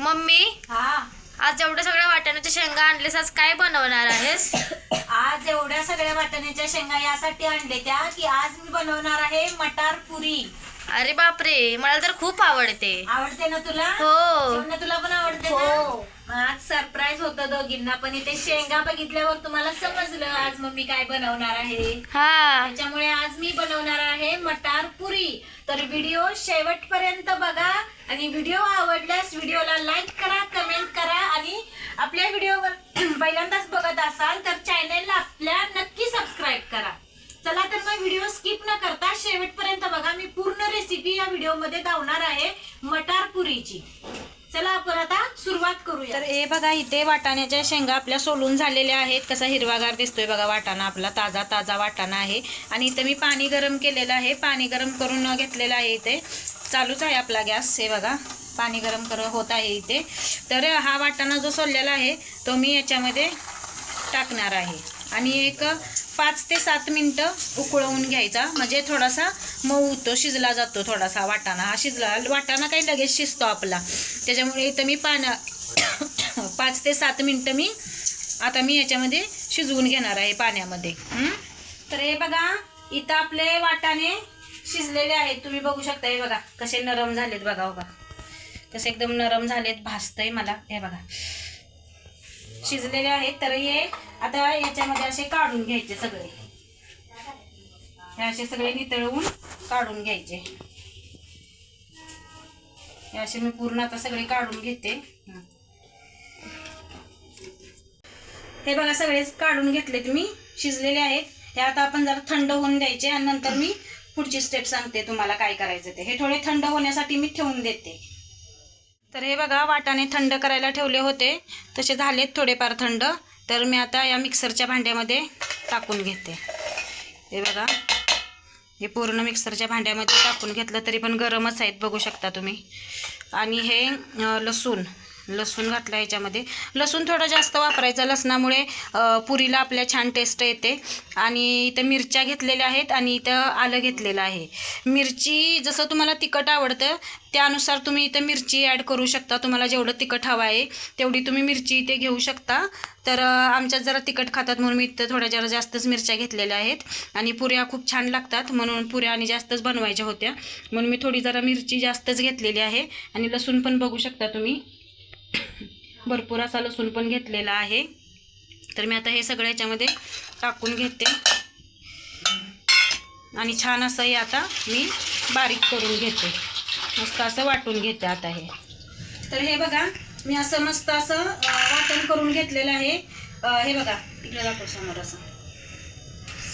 Mummy हा. आज एवढ्या सगळ्या वाटाण्याच्या शेंगा आणलेस आज काय बनवणार आहेस? आज एवढ्या सगळ्या वाटाण्याच्या शेंगा यासाठी आणले त्या की आज मी बनवणार आहे मटार पुरी. अरे बापरे मला तर खूप आवडते. आवडते ना तुला? हो. तुला पण आवडते हो. आज सरप्राईज होतं दोघींना पण इथे शेंगा बघितल्यावर तुम्हाला समजलं आज मम्मी काय बनवणार आहे. हा. त्याच्यामुळे आज मी बनवणार आहे मटार पुरी. तर व्हिडिओ शेवटपर्यंत बघा. आणि व्हिडिओ आवडल्यास व्हिडिओला लाईक करा कमेंट करा आणि आपल्या व्हिडिओवर पहिल्यांदाच बघत असाल तर चॅनलला आपल्या नक्की सबस्क्राईब करा. चला तर मग व्हिडिओ स्किप न करता शेवटपर्यंत बघा मी पूर्ण रेसिपी या व्हिडिओमध्ये धावणार आहे मटार पुरीची. चला आपण आता सुरुवात करूया. तर हे बघा इथे वाटाण्याच्या शेंगा आपल्या सोलून झालेल्या आहेत. कसा हिरवागार दिसतोय बघा वाटाणा आपला ताजा ताजा वाटाणा आहे. आणि इथे मी पाणी गरम केलेलं आहे. पाणी गरम करून घेतलेलं आहे इथे. चालूच आहे आपला गॅस हे बघा. पाणी गरम कर होत आहे इथे. तर हा वाटाणा जो सोललेला आहे तो मी याच्यामध्ये टाकणार आहे. आणि एक पाच ते सात मिनटं उकळवून घ्यायचा. म्हणजे थोडासा मऊ होतो शिजला जातो थोडासा वाटाणा. हा शिजला वाटाणा काही लगेच शिजतो आपला. त्याच्यामुळे इथं मी पाण्या पाच ते सात मिनटं मी आता मी याच्यामध्ये शिजवून घेणार आहे पाण्यामध्ये. तर हे बघा इथं आपले वाटाणे शिजलेले आहेत. तुम्ही बघू शकता हे बघा कसे नरम झालेत बघा हो बघा कसे एकदम नरम झालेत भासतंय मला. हे बघा. शिजलेले आहेत तर हे आता याच्यामध्ये असे काढून घ्यायचे सगळे. हे असे सगळे नितळवून काढून घ्यायचे. हे असे मी पूर्ण आता सगळे काढून घेते. हे बघा सगळे काढून घेतले तुम्ही शिजलेले आहेत. हे आता आपण जरा थंड होऊन द्यायचे आणि नंतर मी पुढची स्टेप सांगते तुम्हाला काय करायचं ते. हे थोडे थंड होण्यासाठी मी ठेवून देते. तर हे बघा वाटाणे थंड करायला ठेवले होते. तसे झालेत थोडेफार थंड. तर मी आता या मिक्सरच्या भांड्यामध्ये टाकून घेते. हे बघा हे पूर्ण मिक्सरच्या भांड्यामध्ये टाकून घेतलं तरी पण गरमच आहेत बघू शकता तुम्ही. आणि हे लसूण. लसूण घातला याच्यामध्ये. लसूण थोडं जास्त वापरायचं. लसणामुळे पुरीला आपल्या छान टेस्ट येते. आणि इथं मिरच्या घेतलेल्या आहेत आणि इथं आलं घेतलेलं आहे. मिरची जसं तुम्हाला तिखट आवडतं त्यानुसार तुम्ही इथं मिरची ॲड करू शकता. तुम्हाला जेवढं तिखट हवं आहे तेवढी तुम्ही मिरची इथे घेऊ शकता. तर आमच्या आमच्यात जरा तिखट खातात म्हणून मी इथं थोड्या जरा जास्तच मिरच्या घेतलेल्या आहेत. आणि पुऱ्या खूप छान लागतात म्हणून पुऱ्या आणि जास्तच बनवायच्या होत्या. म्हणून मी थोडी जरा मिरची जास्तच घेतलेली आहे. आणि लसूण पण बघू शकता तुम्ही. भरपूर असा लसूण पण घेतलेला आहे. तर मी आता हे सगळं याच्यामध्ये टाकून घेते. आणि छान असं हे आता मी बारीक करून घेते. मस्त असं वाटून घेते आता हे. तर हे बघा मी असं मस्त असं वाटण करून घेतलेलं आहे. हे बघा इकडे दाखव समोर असं.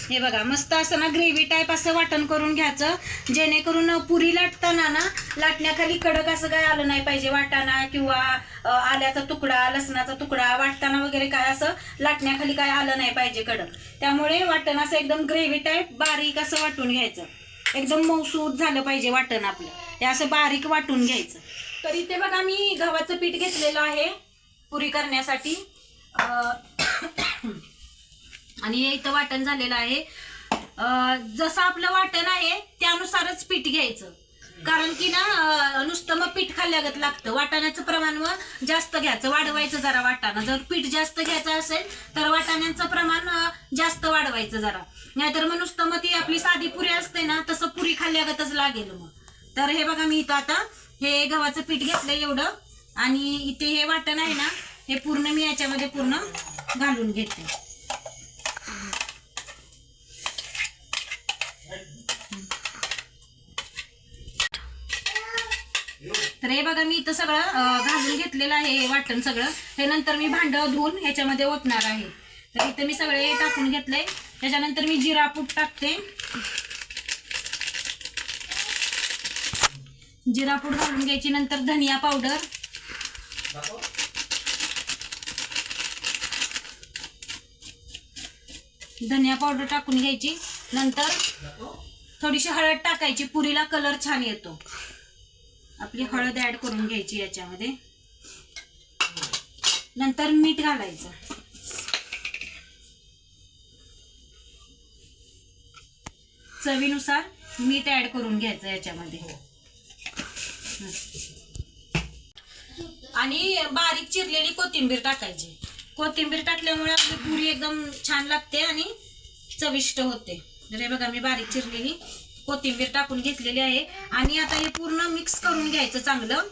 हे बघा मस्त असं ना ग्रेव्ही टाईप असं वाटण करून घ्यायचं. जेणेकरून पुरी लाटताना ना लाटण्याखाली कडक असं काय आलं नाही पाहिजे. वाटाणा किंवा आल्याचा तुकडा लसणाचा तुकडा वाटताना वगैरे काय असं लाटण्याखाली काय आलं नाही पाहिजे कडक. त्यामुळे वाटण असं एकदम ग्रेव्ही टाईप बारीक असं वाटून घ्यायचं. एकदम मौसूद झालं पाहिजे वाटण आपलं. हे असं बारीक वाटून घ्यायचं. तर इथे बघा मी गव्हाचं पीठ घेतलेलं आहे पुरी करण्यासाठी. आणि हे इथं वाटण झालेलं आहे. जसं आपलं वाटण आहे त्यानुसारच पीठ घ्यायचं. कारण की ना नुसतं मग पीठ खाल्ल्यागत लागतं. वाटाण्याचं प्रमाण मग जास्त घ्यायचं. वाढवायचं जरा वाटाणा. जर पीठ जास्त घ्यायचं असेल तर वाटाण्याचं प्रमाण जास्त वाढवायचं जरा. नाहीतर मग नुसतं मग ती आपली साधी पुरी असते ना तसं पुरी खाल्ल्यागतच लागेल मग. तर हे बघा मी इथं आता हे गव्हाचं पीठ घेतलं एवढं. आणि इथे हे वाटण आहे ना हे पूर्ण मी याच्यामध्ये पूर्ण घालून घेते. तर हे बघा मी इथं सगळं घालून घेतलेलं आहे हे वाटण सगळं. हे नंतर मी भांड धुवून ह्याच्यामध्ये ओतणार आहे. तर इथं मी सगळे टाकून घेतलंय. त्याच्यानंतर मी जिरा पूट टाकते. जिरा पूड घालून घ्यायची नंतर धनिया पावडर. धनिया पावडर टाकून घ्यायची. नंतर थोडीशी हळद टाकायची. पुरीला कलर छान येतो. आपली हळद ऍड करून घ्यायची याच्यामध्ये. नंतर मीठ घालायचं. चवीनुसार मीठ ऍड करून घ्यायचं याच्यामध्ये. हं. आणि बारीक चिरलेली कोथिंबीर टाकायची. कोथिंबीर टाकल्यामुळे आपली पुरी एकदम छान लागते आणि चविष्ट होते. बघा मी बारीक चिरलेली. कोथिंबीर टाकून घेतलेली आहे. आणि आता हे पूर्ण मिक्स करून घ्यायचं चांगलं.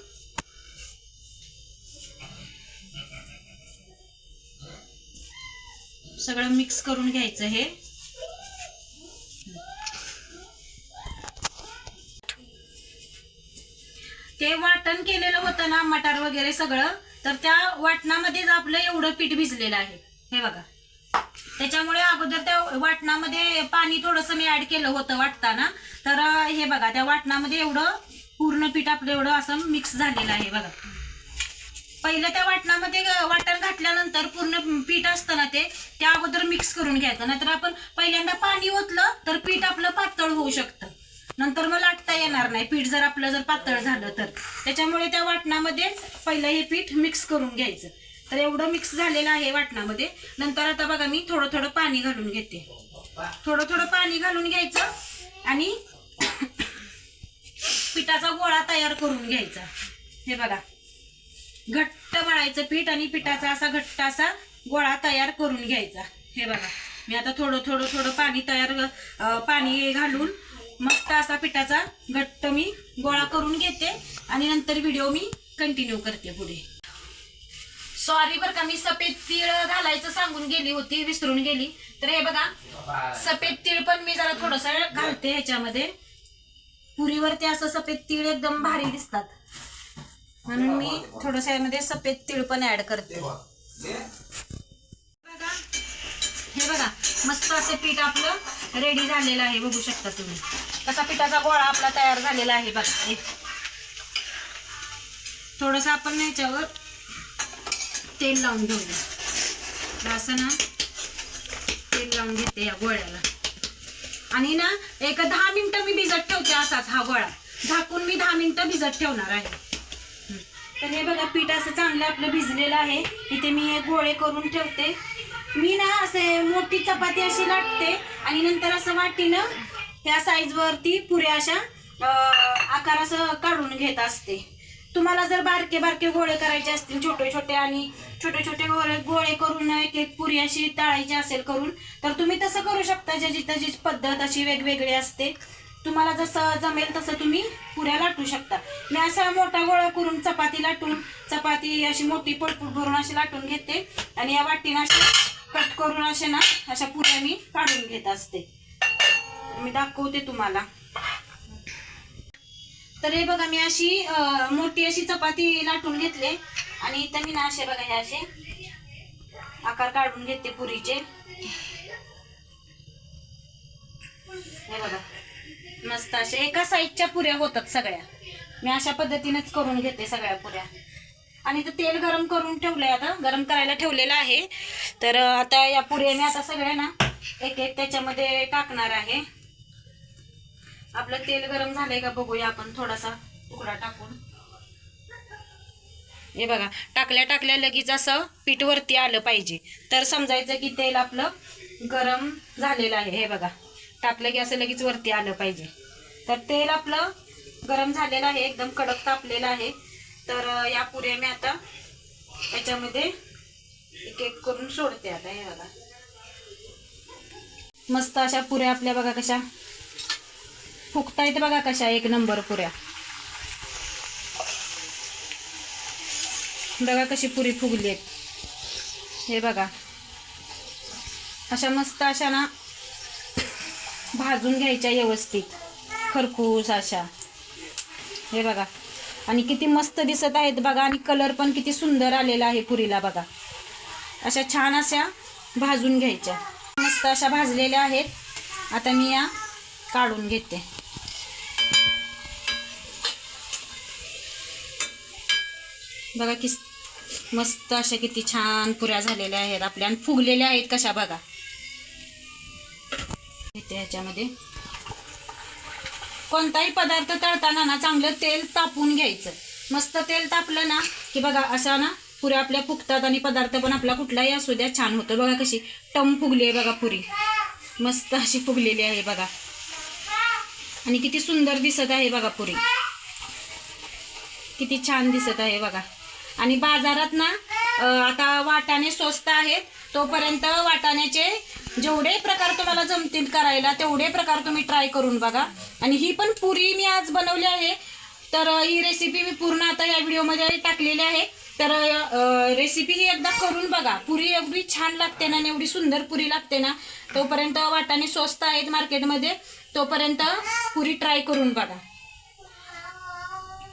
सगळं मिक्स करून घ्यायचं हे. ते वाटण केलेलं होतं ना मटार वगैरे सगळं तर त्या वाटणामध्येच आपलं एवढं पीठ भिजलेलं आहे. हे बघा. त्याच्यामुळे अगोदर त्या वाटणामध्ये पाणी थोडंसं मी ऍड केलं होतं वाटताना. तर हे बघा त्या वाटणामध्ये एवढं पूर्ण पीठ आपलं एवढं असं मिक्स झालेलं आहे बघा. पहिलं त्या वाटणामध्ये वाटण घातल्यानंतर पूर्ण पीठ असतं ना ते त्या अगोदर मिक्स करून घ्यायचं. नाहीतर आपण पहिल्यांदा पाणी ओतलं तर पीठ आपलं पातळ होऊ शकतं. नंतर मग लाटता येणार नाही. पीठ जर आपलं जर पातळ झालं तर. त्याच्यामुळे त्या वाटणामध्येच पहिलं हे पीठ मिक्स करून घ्यायचं. तर एवढं मिक्स झालेलं आहे वाटणामध्ये. नंतर आता बघा मी थोडं थोडं पाणी घालून घेते. थोडं थोडं पाणी घालून घ्यायचं आणि पिठाचा गोळा तयार करून घ्यायचा. हे बघा. घट्ट मळायचं पीठ आणि पिठाचा असा घट्ट असा गोळा तयार करून घ्यायचा. हे बघा. मी आता थोडं थोडं थोडं पाणी तयार पाणी घालून मस्त असा पिठाचा घट्ट मी गोळा करून घेते आणि नंतर व्हिडिओ मी कंटिन्यू करते पुढे. सॉरी बरं का मी सफेद तीळ घालायचं सांगून गेली होती विसरून गेली. तर हे बघा सफेद तीळ पण मी जरा थोडस घालते ह्याच्यामध्ये. पुरीवरती असं सफेद तीळ एकदम भारी दिसतात. म्हणून मी थोडस यामध्ये सफेद तीळ पण ऍड करते. बघा हे बघा मस्त असं पीठ आपलं रेडी झालेलं आहे बघू शकता तुम्ही. कसा पिठाचा गोळा आपला तयार झालेला आहे बघा. थोडस आपण ह्याच्यावर तेल लावून घेऊया तर असं ना तेल लावून घेते या गोळ्याला. आणि ना एक दहा मिनिटं मी भिजत ठेवते असाच हा गोळा. झाकून मी दहा मिनिटं भिजत ठेवणार आहे. तर हे बघा पीठ असं चांगलं आपलं भिजलेलं आहे. इथे मी हे गोळे करून ठेवते. मी ना असे मोठी चपाती अशी लाटते आणि नंतर असं वाटीनं ह्या साईजवरती पुऱ्या अशा आकार असं काढून घेत असते. तुम्हाला जर बारके बारके गोळे करायचे असतील छोटे छोटे आणि छोटे छोटे गोळे गोळे करून एक एक पुरी अशी तळायची असेल करून तर तुम्ही तसं करू शकता. ज्याची त्याची पद्धत अशी वेगवेगळी असते. तुम्हाला जसं जमेल तसं तुम्ही पुऱ्या लाटू शकता. मी असा मोठा गोळा करून चपाती लाटून चपाती अशी मोठी पटपूट भरून अशी लाटून घेते. आणि या वाटीनं अशी कट करून असे ना अशा पुऱ्या मी काढून घेत असते. मी दाखवते तुम्हाला. तर हे बघा मी अशी मोठी अशी चपाती लाटून घेतले आणि इथं मी ना असे बघा हे असे आकार काढून घेते पुरीचे. हे बघा मस्त असे एका साईजच्या पुऱ्या होतात सगळ्या. मी अशा पद्धतीनेच करून घेते सगळ्या पुऱ्या. आणि इथं तेल गरम करून ठेवलंय आता गरम करायला ठेवलेलं आहे. तर आता या पुऱ्या मी आता सगळ्या ना एक एक त्याच्यामध्ये टाकणार आहे. आपलं तेल गरम झालंय का बघूया आपण थोडासा तुकडा टाकून. हे बघा टाकल्या टाकल्या लगेच असं पीठ वरती आलं पाहिजे. तर समजायचं की तेल आपलं गरम झालेलं आहे. हे बघा टाकलं की असं लगेच वरती आलं पाहिजे. तर तेल आपलं गरम झालेलं आहे एकदम कडक तापलेलं आहे. तर या पुऱ्या मी आता याच्यामध्ये एक एक करून सोडते आता हे बघा. मस्त अशा पुऱ्या आपल्या बघा कशा फुकतायत बघा कशा एक नंबर पुऱ्या. बघा कशी पुरी फुगली आहेत. हे बघा. अशा मस्त अशा ना भाजून घ्यायच्या व्यवस्थित. खरपूस अशा. हे बघा. आणि किती मस्त दिसत आहेत बघा. आणि कलर पण किती सुंदर आलेला आहे पुरीला बघा. अशा छान अशा भाजून घ्यायच्या. मस्त अशा भाजलेल्या आहेत. आता मी या काढून घेते. बघा किस मस्त अशा किती छान पुऱ्या झालेल्या आहेत आपल्या आणि फुगलेल्या आहेत कशा बघा. ह्याच्यामध्ये. कोणताही पदार्थ तळताना ना चांगलं तेल तापून घ्यायचं. मस्त तेल तापलं ना की बघा असा ना पुऱ्या आपल्या फुगतात आणि पदार्थ पण आपला कुठलाही असू द्या छान होतं. बघा कशी टम फुगली आहे बघा पुरी. मस्त अशी फुगलेली आहे बघा. आणि किती सुंदर दिसत आहे बघा पुरी. किती छान दिसत आहे बघा. आणि बाजारात ना आता वाटाणे स्वस्त आहेत. तोपर्यंत वाटाण्याचे जेवढे प्रकार तुम्हाला जमतील करायला तेवढे प्रकार तुम्ही ट्राय करून बघा. आणि ही पण पुरी मी आज बनवली आहे. तर ही रेसिपी मी पूर्ण आता या व्हिडिओमध्ये टाकलेली आहे. तर रेसिपी ही एकदा करून बघा. पुरी एवढी छान लागते ना एवढी सुंदर पुरी लागते ना तोपर्यंत वाटाणे स्वस्त आहेत मार्केटमध्ये तोपर्यंत पुरी ट्राय करून बघा.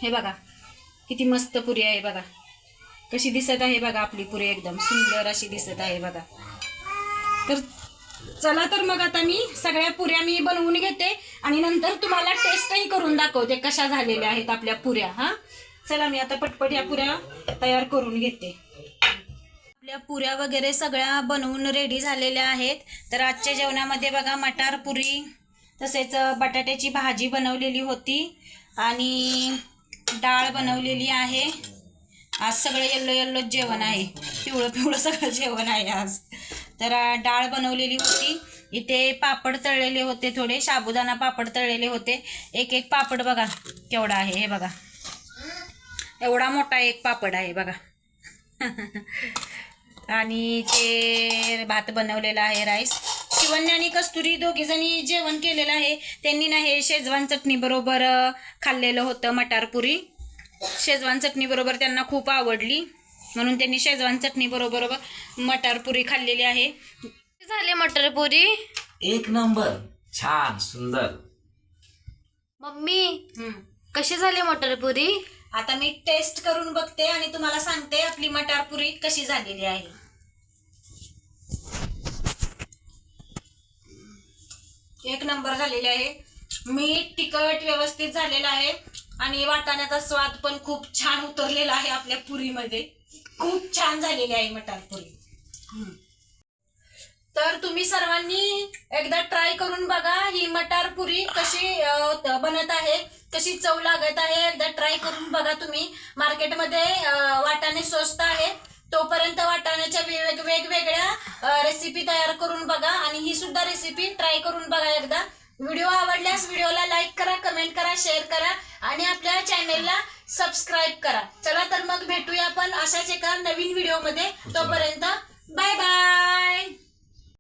हे बघा किती मस्त पुरी आहे बघा. कशी दिसत आहे बघा आपली पुरी एकदम सुंदर अशी दिसत आहे बघा. तर चला तर मग आता मी सगळ्या पुऱ्या मी बनवून घेते आणि नंतर तुम्हाला टेस्टही करून दाखवते कशा झालेल्या आहेत आपल्या पुऱ्या हा? चला मी आता पटपट या पुऱ्या तयार करून घेते. आपल्या पुऱ्या वगैरे सगळ्या बनवून रेडी झालेल्या आहेत. तर आजच्या जेवणामध्ये बघा मटार पुरी तसेच बटाट्याची भाजी बनवलेली होती आणि डाळ बनवलेली आहे. आज सगळं येल्लो येल्लो जेवण आहे. पिवळं पिवळं सगळं जेवण आहे आज. तर डाळ बनवलेली होती. इथे पापड तळलेले होते थोडे. साबुदाणा पापड तळलेले होते. एक एक पापड बघा केवढा आहे. हे बघा. एवढा मोठा एक पापड आहे बघा. आणि ते भात बनवलेला आहे राईस. शिवन्य आणि कस्तुरी दोघीजणी जेवण केलेलं आहे. त्यांनी ना हे शेजवान चटणी बरोबर खाल्लेलं होतं मटारपुरी शेजवान चटणी बरोबर त्यांना खूप आवडली. म्हणून त्यांनी शेजवान चटणी बरोबर मटारपुरी खाल्लेली आहे. झाले मटर पुरी? एक नंबर. छान सुंदर. मम्मी. कशी झाली मटर पुरी? आता मी टेस्ट करून बघते आणि तुम्हाला सांगते आपली मटारपुरी कशी झालेली आहे. एक नंबर झालेली आहे. मीठ तिखट व्यवस्थित झालेलं आहे. आणि वाटाण्याचा स्वाद पण खूप छान उतरलेला आहे आपल्या पुरीमध्ये. खूप छान झालेली आहे मटारपुरी पुरी. तर तुम्ही सर्वांनी एकदा ट्राय करून बघा ही मटार पुरी कशी बनत आहे कशी चव लागत आहे. एकदा ट्राय करून बघा तुम्ही. मार्केटमध्ये वाटाणे स्वस्त आहे. तोपर्यंत वाटाण्याच्या वेग वेगवेगळ्या रेसिपी तयार करून बघा. आणि ही सुद्धा रेसिपी ट्राय करून बघा एकदा. व्हिडिओ आवडल्यास व्हिडिओला लाईक करा कमेंट करा शेअर करा आणि आपल्या चॅनेलला सबस्क्राईब करा. चला तर मग भेटूया आपण अशाच एका नवीन व्हिडिओमध्ये. तोपर्यंत बाय बाय.